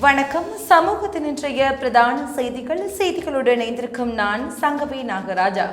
வணக்கம். சமூகத்தின் இன்றைய பிரதான செய்திகள். செய்திகளுடன் இணைந்திருக்கும் நான் சங்கவி நாகராஜா.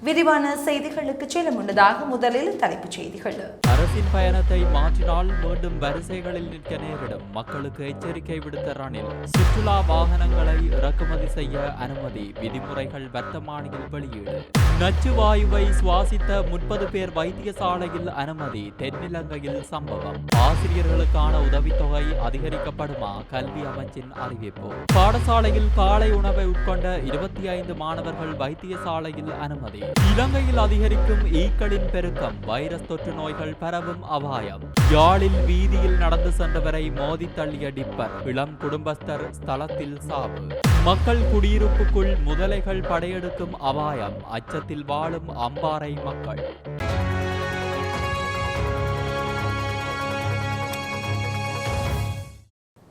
விரிவான செய்திகளுக்கு செல்ல முன்னதாக முதலில் தலைப்புச் செய்திகள். அரசின் பயணத்தை மாற்றினால் மீண்டும் வரிசைகளில் நிற்க நேரிடும். மக்களுக்கு எச்சரிக்கை விடுத்த ரணில் சுற்றுலா வாகனங்களை இறக்குமதி செய்ய அனுமதி விதிமுறைகள் வர்த்தமானியில் வெளியீடு. நச்சு வாயுவை சுவாசித்த முப்பது பேர் வைத்தியசாலையில் அனுமதி தென்னிலங்கையில் சம்பவம். ஆசிரியர்களுக்கான உதவித்தொகை அதிகரிக்கப்படுமா? கல்வி அமைச்சின் அறிவிப்பு. பாடசாலையில் காலை உணவை உட்கொண்ட இருபத்தி ஐந்து மாணவர்கள் வைத்தியசாலையில் அனுமதி இலங்கையில் அதிகரிக்கும் ஈக்களின் பெருக்கம் வைரஸ் தொற்று நோய்கள் பரவும் அபாயம். யாழில் வீதியில் நடந்து சென்றவரை மோதி தள்ளிய டிப்பர் இளம் குடும்பஸ்தர் ஸ்தலத்தில் சாவு. மக்கள் குடியிருப்புக்குள் முதலைகள் படையெடுக்கும் அபாயம் அச்சத்தில் வாழும் அம்பாறை மக்கள்.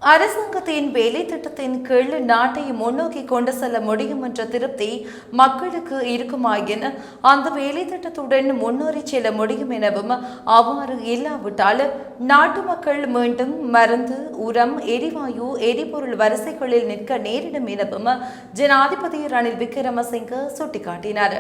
அரசாங்கத்தின் வேலை திட்டத்தின் கீழ் நாட்டை முன்னோக்கி கொண்டு செல்ல முடியும் என்ற திருப்தி மக்களுக்கு இருக்குமாயின் அந்த வேலை திட்டத்துடன் முன்னேறி செல்ல முடியும் எனவும் அவ்வாறு இல்லாவிட்டால் நாட்டு மக்கள் மீண்டும் மருந்து உரம் எரிவாயு எரிபொருள் வரிசைகளில் நிற்க நேரிடும் எனவும் ஜனாதிபதி ரணில் விக்ரமசிங்க சுட்டிக்காட்டினார்.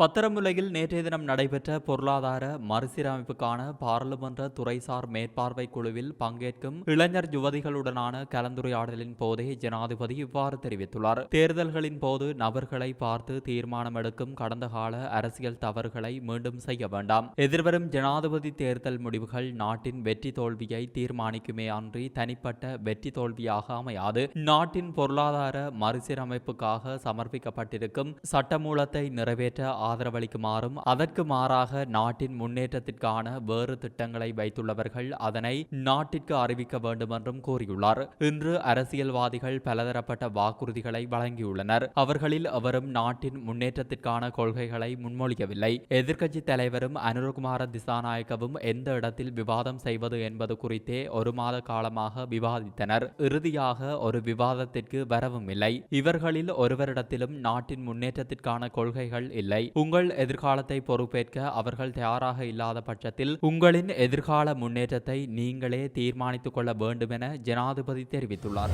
பத்திரமுலையில் நேற்றைய தினம் நடைபெற்ற பொருளாதார மறுசீரமைப்புக்கான பாராளுமன்ற துறைசார் மேற்பார்வை குழுவில் பங்கேற்கும் இளைஞர் யுவதிகளுடனான கலந்துரையாடலின் போதே ஜனாதிபதி இவ்வாறு தெரிவித்துள்ளார். தேர்தல்களின் போது நபர்களை பார்த்து தீர்மானம் எடுக்கும் கடந்த கால அரசியல் தவறுகளை மீண்டும் செய்ய வேண்டாம். எதிர்வரும் ஜனாதிபதி தேர்தல் முடிவுகள் நாட்டின் வெற்றி தோல்வியை தீர்மானிக்குமே அன்றி தனிப்பட்ட வெற்றி தோல்வியாக அமையாது. நாட்டின் பொருளாதார மறுசீரமைப்புக்காக சமர்ப்பிக்கப்பட்டிருக்கும் சட்டமூலத்தை நிறைவேற்ற ஆதரவளிக்குமாறும் அதற்கு மாறாக நாட்டின் முன்னேற்றத்திற்கான வேறு திட்டங்களை வைத்துள்ளவர்கள் அதனை நாட்டிற்கு அறிவிக்க வேண்டும் என்றும் கூறியுள்ளார் இன்று அரசியல்வாதிகள் பலதரப்பட்ட வாக்குறுதிகளை வழங்கியுள்ளனர். அவர்களில் அவரும் நாட்டின் முன்னேற்றத்திற்கான கொள்கைகளை முன்மொழியவில்லை. எதிர்க்கட்சி தலைவரும் அனுரகுமார திசாநாயக்கவும் எந்த இடத்தில் விவாதம் செய்வது என்பது குறித்தே ஒரு மாத காலமாக விவாதித்தனர். இறுதியாக ஒரு விவாதத்திற்கு வரவும் இல்லை இவர்களில் ஒருவரிடத்திலும் நாட்டின் முன்னேற்றத்திற்கான கொள்கைகள் இல்லை. உங்கள் எதிர்காலத்தை பொறுப்பேற்க அவர்கள் தயாராக இல்லாத பட்சத்தில் உங்களின் எதிர்கால முன்னேற்றத்தை நீங்களே தீர்மானித்துக் கொள்ள வேண்டும் என ஜனாதிபதி தெரிவித்துள்ளார்.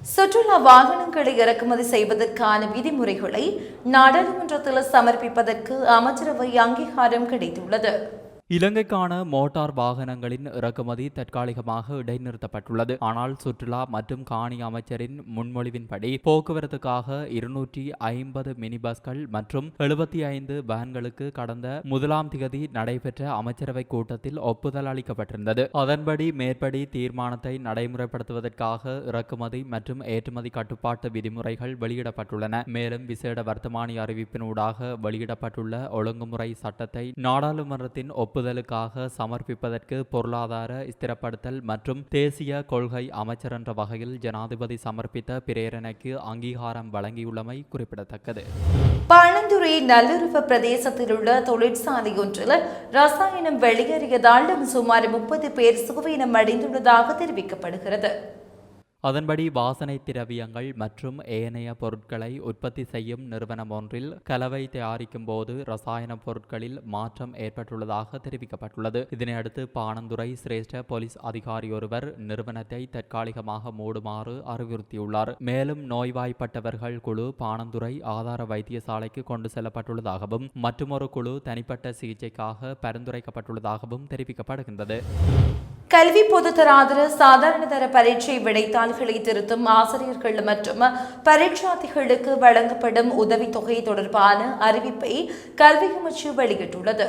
சுற்றுலா வாகனங்களை இறக்குமதி செய்வதற்கான விதிமுறைகளை நாடாளுமன்றத்தில் சமர்ப்பிப்பதற்கு அமைச்சரவை அங்கீகாரம் கிடைத்துள்ளது. இலங்கைக்கான மோட்டார் வாகனங்களின் இறக்குமதி தற்காலிகமாக இடைநிறுத்தப்பட்டுள்ளது. ஆனால் சுற்றுலா மற்றும் காணி அமைச்சரின் முன்மொழிவின்படி போக்குவரத்துக்காக இருநூற்றி ஐம்பது மினி பஸ்கள் மற்றும் எழுபத்தி ஐந்து வேன்களுக்கு கடந்த முதலாம் திகதி நடைபெற்ற அமைச்சரவை கூட்டத்தில் ஒப்புதல் அளிக்கப்பட்டிருந்தது. அதன்படி மேற்படி தீர்மானத்தை நடைமுறைப்படுத்துவதற்காக இறக்குமதி மற்றும் ஏற்றுமதி கட்டுப்பாட்டு விதிமுறைகள் வெளியிடப்பட்டுள்ளன. மேலும் விசேட வர்த்தமானி அறிவிப்பினூடாக வெளியிடப்பட்டுள்ள ஒழுங்குமுறை சட்டத்தை நாடாளுமன்றத்தின் ஒப்புதலுக்காக சமர்ப்பிப்பதற்கு பொருளாதார ஸ்திரப்படுத்தல் மற்றும் தேசிய கொள்கை அமைச்சர் என்ற வகையில் ஜனாதிபதி சமர்ப்பித்த பிரேரணைக்கு அங்கீகாரம் வழங்கியுள்ளமை குறிப்பிடத்தக்கது. பழந்துறை நல்லுறவு பிரதேசத்தில் உள்ள தொழிற்சாலை ஒன்றில் ரசாயனம் வெளியேறியதால் சுமார் முப்பது பேர் சுகவீனம் அடைந்துள்ளதாக தெரிவிக்கப்படுகிறது. அதன்படி வாசனை திரவியங்கள் மற்றும் ஏனைய பொருட்களை உற்பத்தி செய்யும் நிறுவனம் ஒன்றில் கலவை தயாரிக்கும் போது ரசாயன பொருட்களில் மாற்றம் ஏற்பட்டுள்ளதாக தெரிவிக்கப்பட்டுள்ளது. இதனையடுத்து பாணந்துறை சிரேஷ்ட போலீஸ் அதிகாரி ஒருவர் நிறுவனத்தை தற்காலிகமாக மூடுமாறு அறிவுறுத்தியுள்ளார். மேலும் நோய்வாய்ப்பட்டவர்கள் குழு பாணந்துறை ஆதார வைத்தியசாலைக்கு கொண்டு செல்லப்பட்டுள்ளதாகவும் மற்றுமொரு குழு தனிப்பட்ட சிகிச்சைக்காக பரிந்துரைக்கப்பட்டுள்ளதாகவும் தெரிவிக்கப்படுகின்றது. கல்வி பொதுத்தராதர சாதாரண தர பரீட்சை விடைத்தாள்களை திருத்தும் ஆசிரியர்கள் மற்றும் பரீட்சார்த்திகளுக்கு வழங்கப்படும் உதவித்தொகை தொடர்பான அறிவிப்பை கல்வி அமைச்சு வெளியிட்டுள்ளது.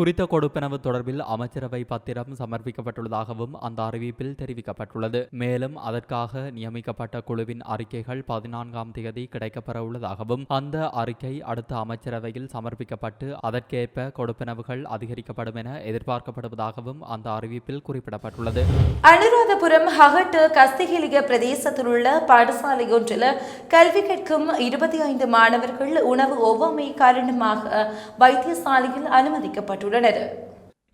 குறித்த கொடுப்பனவு தொடர்பில் அமைச்சரவை பத்திரம் சமர்ப்பிக்கப்பட்டுள்ளதாகவும் அந்த அறிவிப்பில் தெரிவிக்கப்பட்டுள்ளது. மேலும் அதற்காக நியமிக்கப்பட்ட குழுவின் அறிக்கைகள் பதினான்காம் தேதி கிடைக்கப்பெற உள்ளதாகவும் அந்த அறிக்கை அடுத்த அமைச்சரவையில் சமர்ப்பிக்கப்பட்டு அதற்கேற்ப கொடுப்பனவுகள் அதிகரிக்கப்படும் என எதிர்பார்க்கப்படுவதாகவும் அந்த அறிவிப்பில் குறிப்பிடப்பட்டுள்ளது. அனுராதபுரம் ஹகட்டு கஸ்திகிலிய பிரதேசத்தில் உள்ள பாடசாலை ஒன்றில் கல்வி கற்கும் இருபத்தி ஐந்து மாணவர்கள் உணவு ஒவ்வாமை காரணமாக வைத்தியசாலையில் அனுமதிக்கப்பட்டுள்ளனர். സ്റ്റുഡന്റ്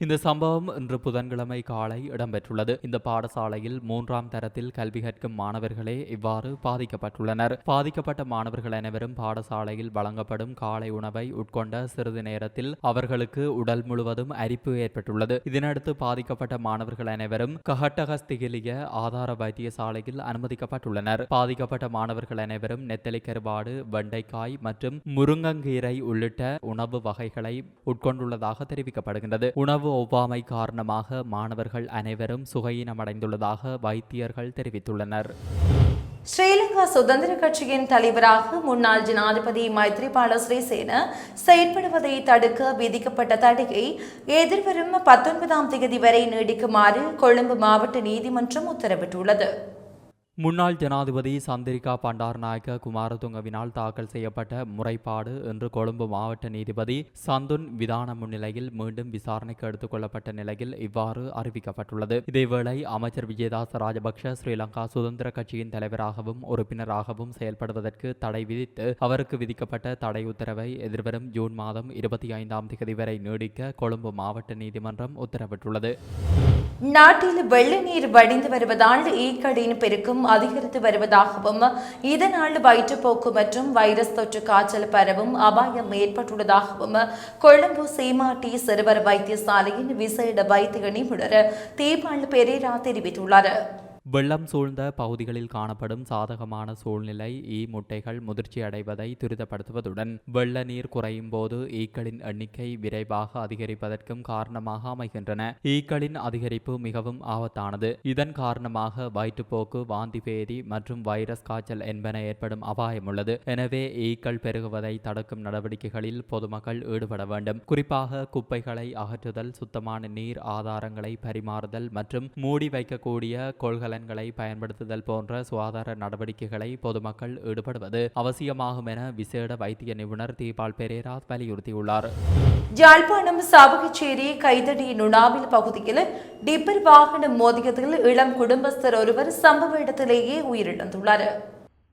இந்த சம்பவம் இன்று புதன்கிழமை காலை இடம்பெற்றுள்ளது. இந்த பாடசாலையில் மூன்றாம் தரத்தில் கல்வி கற்கும் மாணவர்களே இவ்வாறு பாதிக்கப்பட்டுள்ளனர். பாதிக்கப்பட்ட மாணவர்கள் அனைவரும் பாடசாலையில் வழங்கப்படும் காலை உணவை உட்கொண்ட சிறிது நேரத்தில் அவர்களுக்கு உடல் முழுவதும் அரிப்பு ஏற்பட்டுள்ளது. இதனடுத்து பாதிக்கப்பட்ட மாணவர்கள் அனைவரும் கஹட்டகஸ்திகிலிய ஆதார வைத்தியசாலையில் அனுமதிக்கப்பட்டுள்ளனர். பாதிக்கப்பட்ட மாணவர்கள் அனைவரும் நெத்தலி கருவாடு வெண்டைக்காய் மற்றும் முருங்கங்கீரை உள்ளிட்ட உணவு வகைகளை உட்கொண்டுள்ளதாக தெரிவிக்கப்படுகின்றது. உணவு ஒவ்வாமை காரணமாக மாணவர்கள் அனைவரும் சுகையினமடைந்துள்ளதாக வைத்தியர்கள் தெரிவித்துள்ளனர். ஸ்ரீலங்கா சுதந்திர கட்சியின் தலைவராக முன்னாள் ஜனாதிபதி மைத்ரிபால சிறிசேன செயற்படுவதை தடுக்க விதிக்கப்பட்ட தடையை எதிர்வரும் பத்தொன்பதாம் தேதி வரை நீடிக்குமாறு கொழும்பு மாவட்ட நீதிமன்றம் உத்தரவிட்டுள்ளது. முன்னாள் ஜனாதிபதி சந்திரிகா பண்டாரநாயக்க குமாரதுங்கவினால் தாக்கல் செய்யப்பட்ட முறைப்பாடு இன்று கொழும்பு மாவட்ட நீதிபதி சந்துன் விதான முன்னிலையில் மீண்டும் விசாரணைக்கு எடுத்துக் கொள்ளப்பட்ட நிலையில் இவ்வாறு அறிவிக்கப்பட்டுள்ளது. இதேவேளை அமைச்சர் விஜயதாச ராஜபக்ஷ ஸ்ரீலங்கா சுதந்திர கட்சியின் தலைவராகவும் உறுப்பினராகவும் செயல்படுவதற்கு தடை விதித்து அவருக்கு விதிக்கப்பட்ட தடை உத்தரவை எதிர்வரும் ஜூன் மாதம் இருபத்தி ஐந்தாம் தேதி வரை நீடிக்க கொழும்பு மாவட்ட நீதிமன்றம் உத்தரவிட்டுள்ளது. நாட்டில் வெள்ள நீர் வடிந்து வருவதால் ஈக்கடியின் பெருக்கம் அதிகரித்து வருவதாகவும் இதனால் வயிற்றுப்போக்கு மற்றும் வைரஸ் தொற்று காய்ச்சல் பரவும் அபாயம் ஏற்பட்டுள்ளதாகவும் கொழும்பு சீமாட்டி சிறுவர் வைத்தியசாலையின் விசேட வைத்திய நிபுணர் தீபால் பெரேரா தெரிவித்துள்ளார். வெள்ளம் சூழ்ந்த பகுதிகளில் காணப்படும் சாதகமான சூழ்நிலை ஈ முட்டைகள் முதிர்ச்சி அடைவதை துரிதப்படுத்துவதுடன் வெள்ள நீர் குறையும் போது ஈக்களின் எண்ணிக்கை விரைவாக அதிகரிப்பதற்கும் காரணமாக அமைகின்றன. ஈக்களின் அதிகரிப்பு மிகவும் ஆபத்தானது. இதன் காரணமாக வயிற்றுப்போக்கு வாந்தி பேதி மற்றும் வைரஸ் காய்ச்சல் என்பன ஏற்படும் அபாயம் உள்ளது எனவே ஈக்கள் பெருகுவதை தடுக்கும் நடவடிக்கைகளில் பொதுமக்கள் ஈடுபட வேண்டும். குறிப்பாக குப்பைகளை அகற்றுதல் சுத்தமான நீர் ஆதாரங்களை பரிமாறுதல் மற்றும் மூடி வைக்கக்கூடிய கொள்கலன்களை பயன்படுத்துதல் போன்ற சுகாதார நடவடிக்கைகளை பொதுமக்கள் ஈடுபடுவது அவசியமாகும் என விசேட வைத்திய நிபுணர் தீபால் பெரேரா வலியுறுத்தியுள்ளார். யாழ்ப்பாணம் சாவகச்சேரி கைதடி நுணாவில் பகுதியில் டிப்பர் வாகனம் மோதியதில் இளம் குடும்பஸ்தர் ஒருவர் சம்பவ இடத்திலேயே உயிரிழந்துள்ளார்.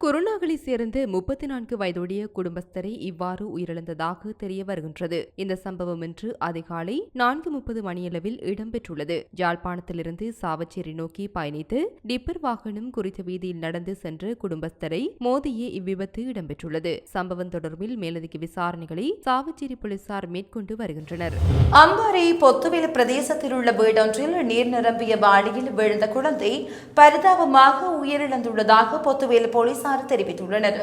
குருநாகலை சேர்ந்த முப்பத்தி நான்கு வயதுடைய குடும்பஸ்தரை இவ்வாறு உயிரிழந்ததாக தெரிய வருகின்றது. இந்த சம்பவம் இன்று அதிகாலை நான்கு முப்பது மணியளவில் இடம்பெற்றுள்ளது. ஜாழ்ப்பாணத்திலிருந்து சாவச்சேரி நோக்கி பயணித்து டிப்பர் வாகனம் குறித்த வீதியில் நடந்து சென்ற குடும்பஸ்தரை மோதியே இவ்விபத்து இடம்பெற்றுள்ளது. சம்பவம் தொடர்பில் மேலதிக விசாரணைகளை சாவச்சேரி போலீசார் மேற்கொண்டு வருகின்றனர். அம்பாறை பொத்துவேல் பிரதேசத்தில் உள்ள வீடொன்றில் நீர் நிரம்பிய வாளியில் விழுந்த குழந்தை பரிதாபமாக உயிரிழந்துள்ளதாக பொத்துவேல் போலீசார் தெரிவித்துள்ளனர்.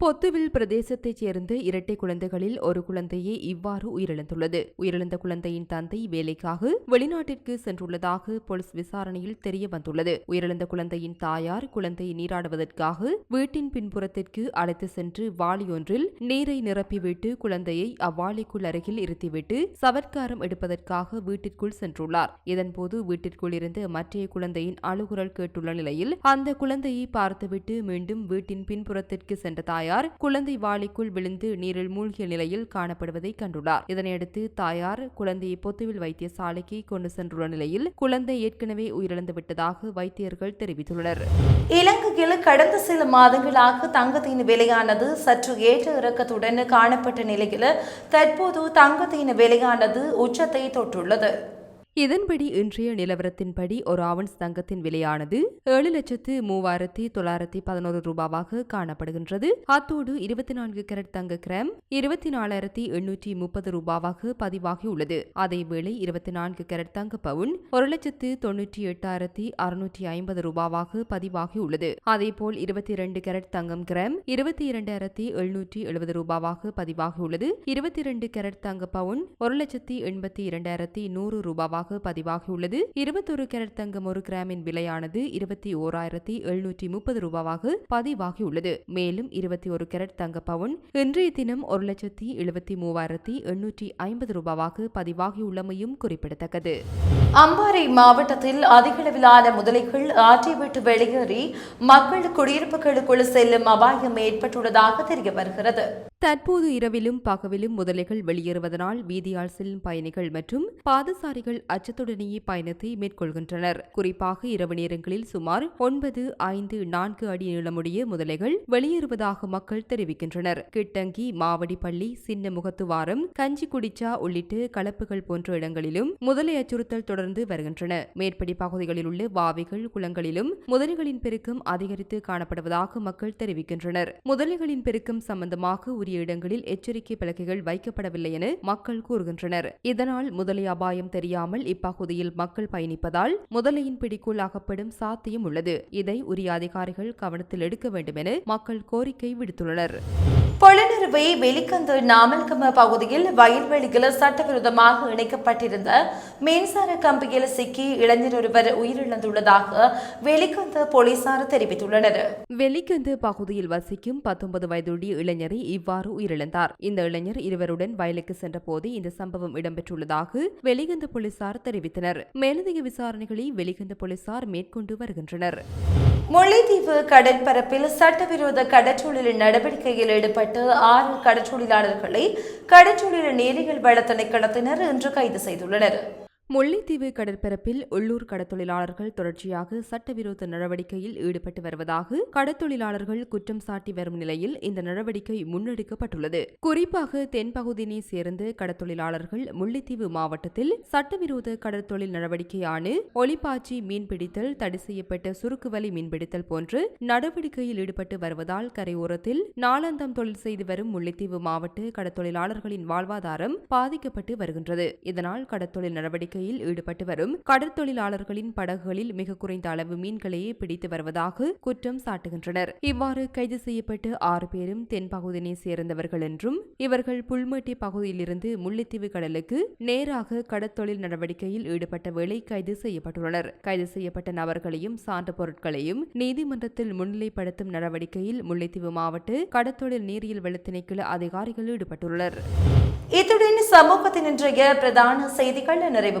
பொத்துவில் பிரதேசத்தைச் சேர்ந்த இரட்டை குழந்தைகளில் ஒரு குழந்தையே இவ்வாறு உயிரிழந்துள்ளது. உயிரிழந்த குழந்தையின் தந்தை வேலைக்காக வெளிநாட்டிற்கு சென்றுள்ளதாக போலீஸ் விசாரணையில் தெரிய வந்துள்ளது உயிரிழந்த குழந்தையின் தாயார் குழந்தையை நீராடுவதற்காக வீட்டின் பின்புறத்திற்கு அழைத்து சென்று வாளியொன்றில் நீரை நிரப்பிவிட்டு குழந்தையை அவ்வாளிக்குள் அருகில் இருத்திவிட்டு சவர்க்காரம் எடுப்பதற்காக வீட்டிற்குள் சென்றுள்ளார். இதன்போது வீட்டிற்குள் இருந்த மற்றைய குழந்தையின் அழுகுரல் கேட்டுள்ள நிலையில் அந்த குழந்தையை பார்த்துவிட்டு மீண்டும் வீட்டின் பின்புறத்திற்கு சென்ற தாய் தாயார் குழந்தை வாளிக்குள் விழுந்து நீரில் மூழ்கிய நிலையில் காணப்படுவதை கண்டுள்ளார். இதனையடுத்து தாயார் குழந்தையை பொத்துவில் வைத்தியசாலைக்கு கொண்டு சென்றுள்ள நிலையில் குழந்தை ஏற்கனவே உயிரிழந்து விட்டதாக வைத்தியர்கள் தெரிவித்துள்ளனர். இலங்கையில் கடந்த சில மாதங்களாக தங்கத்தின் விலையானது சற்று ஏற்ற இறக்கத்துடன் காணப்பட்ட நிலையில் தற்போது தங்கத்தின் விலையானது உச்சத்தை தொட்டுள்ளது. இதன்படி இன்றைய நிலவரத்தின்படி ஒரு ஆவன்ஸ் தங்கத்தின் விலையானது ஏழு லட்சத்து மூவாயிரத்தி தொள்ளாயிரத்தி பதினோரு ரூபாவாக காணப்படுகின்றது. அத்தோடு இருபத்தி நான்கு கேரட் தங்க கிராம் இருபத்தி நாலாயிரத்தி எண்ணூற்றி முப்பது ரூபாவாக பதிவாகியுள்ளது. அதேவேளை இருபத்தி நான்கு கேரட் தங்க பவுன் ஒரு லட்சத்து தொன்னூற்றி எட்டாயிரத்தி அறுநூற்றி ஐம்பது ரூபாவாக பதிவாகியுள்ளது. அதேபோல் இருபத்தி இரண்டு கேரட் தங்கம் கிராம் இருபத்தி இரண்டாயிரத்தி எழுநூற்றி எழுபது ரூபாவாக பதிவாகியுள்ளது. இருபத்தி இரண்டு கேரட் தங்க பவுன் ஒரு லட்சத்தி எண்பத்தி இரண்டாயிரத்தி நூறு ரூபாவாக பதிவாகியுள்ளது. இருபத்தொரு கேரட் தங்கம் ஒரு கிராமின் விலையானது இருபத்தி ஓராயிரத்தி எழுநூற்றி முப்பது ரூபாவாக பதிவாகியுள்ளது. மேலும் இருபத்தி ஒரு கேரட் தங்க பவுன் இன்றைய தினம் ஒரு லட்சத்தி எழுபத்தி மூவாயிரத்தி எண்ணூற்றி ஐம்பது ரூபாவாக பதிவாகியுள்ளமையும் குறிப்பிடத்தக்கது. அம்பாறை மாவட்டத்தில் அதிகளவிலான முதலைகள் ஆற்றை விட்டு வெளியேறி மக்கள் குடியிருப்புகளுக்குள் செல்லும் அபாயம் ஏற்பட்டுள்ளதாக தெரிய வருகிறது. தற்போது இரவிலும் பகவிலும் முதலைகள் வெளியேறுவதனால் வீதியால் செல்லும் பயணிகள் மற்றும் பாதசாரிகள் அச்சத்துடனேயே பயணத்தை மேற்கொள்கின்றனர். குறிப்பாக இரவு நேரங்களில் சுமார் ஒன்பது ஐந்து நான்கு அடி நீளமுடைய முதலைகள் வெளியேறுவதாக மக்கள் தெரிவிக்கின்றனர். கிட்டங்கி மாவடிப்பள்ளி சின்ன முகத்துவாரம் கஞ்சிக்குடிச்சா உள்ளிட்ட கலப்புகள் போன்ற இடங்களிலும் முதலை அச்சுறுத்தல் தொடர்ந்து வருகின்றன. மேற்படி பகுதிகளில் உள்ள வாவிகள் குளங்களிலும் முதலைகளின் பெருக்கம் அதிகரித்து காணப்படுவதாக மக்கள் தெரிவிக்கின்றனர். முதலைகளின் பெருக்கம் சம்பந்தமாக உரிய இடங்களில் எச்சரிக்கை பலகைகள் வைக்கப்படவில்லை என மக்கள் கூறுகின்றனர். இதனால் முதலை அபாயம் தெரியாமல் இப்பகுதியில் மக்கள் பயணிப்பதால் முதலையின் பிடிக்குள் அகப்படும் சாத்தியம் உள்ளது. இதை உரிய அதிகாரிகள் கவனத்தில் எடுக்க வேண்டும் என மக்கள் கோரிக்கை விடுத்துள்ளனர். பொலனறுவை வெலிக்கந்து நாமல்கம பகுதியில் வயல்வெளியில் சட்டவிரோதமாக இணைக்கப்பட்டிருந்த மின்சார கம்பியில் சிக்கி இளைஞர் ஒருவர் உயிரிழந்துள்ளதாக வெலிக்கந்து போலீசார் தெரிவித்துள்ளனர். வெலிக்கந்து பகுதியில் வசிக்கும் பத்தொன்பது வயதுடைய இளைஞரை இவ்வாறு உயிரிழந்தார். இந்த இளைஞர் இருவருடன் வயலுக்கு சென்ற இந்த சம்பவம் இடம்பெற்றுள்ளதாக வெளிகந்த போலீசார் தெரிவித்தனர். மேலதிக விசாரணைகளை வெளிகந்த போலீசார் மேற்கொண்டு வருகின்றனர். முல்லைத்தீவு கடற்பரப்பில் சட்டவிரோத கடற்றொழில் நடவடிக்கையில் ஈடுபட்டு ஆறு கடற்றொழிலாளர்களை கடற்றொழில் நீரியல் வள திணைக்களத்தினர் இன்று கைது செய்துள்ளனர். முல்லைத்தீவு கடற்பரப்பில் உள்ளூர் கடத்தொழிலாளர்கள் தொடர்ச்சியாக சட்டவிரோத நடவடிக்கையில் ஈடுபட்டு வருவதாக கடத்தொழிலாளர்கள் குற்றம் சாட்டி வரும் நிலையில் இந்த நடவடிக்கை முன்னெடுக்கப்பட்டுள்ளது. குறிப்பாக தென்பகுதியினை சேர்ந்த கடத்தொழிலாளர்கள் முல்லைத்தீவு மாவட்டத்தில் சட்டவிரோத கடற்தொழில் நடவடிக்கையான ஒளிப்பாச்சி மீன்பிடித்தல் தடை செய்யப்பட்ட சுருக்குவலி மீன்பிடித்தல் போன்று நடவடிக்கையில் ஈடுபட்டு வருவதால் கரையோரத்தில் நாளாந்தம் தொழில் செய்து வரும் முல்லைத்தீவு மாவட்ட கடத்தொழிலாளர்களின் வாழ்வாதாரம் பாதிக்கப்பட்டு வருகின்றது. இதனால் கடற்தொழில் நடவடிக்கையில் ஈடுபட்டு வரும். கடற்தொழிலாளர்களின் படகுகளில் மிக குறைந்த அளவு மீன்களையே பிடித்து வருவதாக குற்றம் சாட்டுகின்றனர். இவ்வாறு கைது செய்யப்பட்டு ஆறு பேரும் தென்பகுதியினை சேர்ந்தவர்கள் என்றும் இவர்கள் புல்மேட்டி பகுதியிலிருந்து முல்லைத்தீவு கடலுக்கு நேராக கடற்தொழில் நடவடிக்கையில் ஈடுபட்ட வேளை கைது செய்யப்பட்டுள்ளனர். கைது செய்யப்பட்ட நபர்களையும் சான்று பொருட்களையும் நீதிமன்றத்தில் முன்னிலைப்படுத்தும் நடவடிக்கையில் முல்லைத்தீவு மாவட்ட கடற்தொழில் நீரியல் வளத்திணைக்கள அதிகாரிகள் ஈடுபட்டுள்ளனர். இத்துடன் சமூகத்தின் இன்றைய பிரதான செய்திகள் நிறைவு